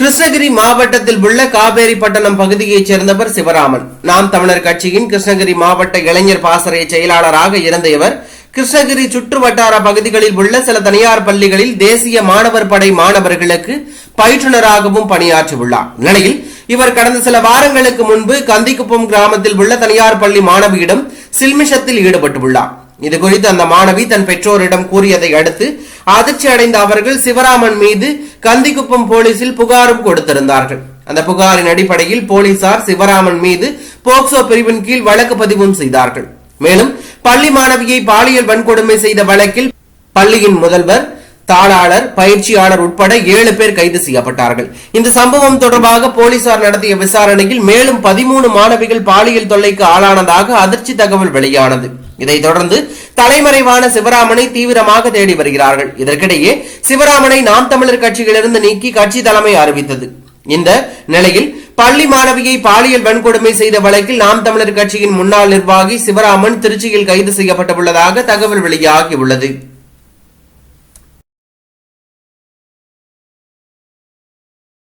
கிருஷ்ணகிரி மாவட்டத்தில் உள்ள காவேரிப்பட்டணம் பகுதியைச் சேர்ந்தவர் சிவராமன். நாம் தமிழர் கட்சியின் கிருஷ்ணகிரி மாவட்ட இளைஞர் பாசறை செயலாளராக இருந்த இவர் கிருஷ்ணகிரி சுற்று வட்டார பகுதிகளில் உள்ள சில தனியார் பள்ளிகளில் தேசிய மாணவர் படை மாணவர்களுக்கு பயிற்றுனராகவும் பணியாற்றியுள்ளார். நிலையில் இவர் கடந்த சில வாரங்களுக்கு முன்பு கந்திக்குப்பம் கிராமத்தில் உள்ள தனியார் பள்ளி மாணவியிடம் சில்மிஷத்தில் ஈடுபட்டுள்ளார். இது குறித்து அந்த மாணவி தன் பெற்றோரிடம் கூறியதை அடுத்து அதிர்ச்சி அடைந்த அவர்கள் சிவராமன் மீது கந்திக்குப்பம் போலீசில் புகாரும் கொடுத்திருந்தார்கள். அந்த புகாரின் அடிப்படையில் போலீசார் சிவராமன் மீது போக்சோ பிரிவின் கீழ் வழக்கு பதிவும் செய்தார்கள். மேலும் பள்ளி மாணவியை பாலியல் வன்கொடுமை செய்த வழக்கில் பள்ளியின் முதல்வர் தாளாளர் பயிற்சியாளர் உட்பட ஏழு பேர் கைது செய்யப்பட்டார்கள். இந்த சம்பவம் தொடர்பாக போலீசார் நடத்திய விசாரணையில் மேலும் பதிமூணு மாணவிகள் பாலியல் தொல்லைக்கு ஆளானதாக அதிர்ச்சி தகவல் வெளியானது. இதைத் தொடர்ந்து தலைமறைவான சிவராமனை தீவிரமாக தேடி வருகிறார்கள். இதற்கிடையே சிவராமனை நாம் தமிழர் கட்சியிலிருந்து நீக்கி கட்சி தலைமை அறிவித்தது. இந்த நிலையில் பள்ளி மாணவியை பாலியல் வன்கொடுமை செய்த வழக்கில் நாம் தமிழர் கட்சியின் முன்னாள் நிர்வாகி சிவராமன் திருச்சியில் கைது செய்யப்பட்டுள்ளதாக தகவல் வெளியாகியுள்ளது.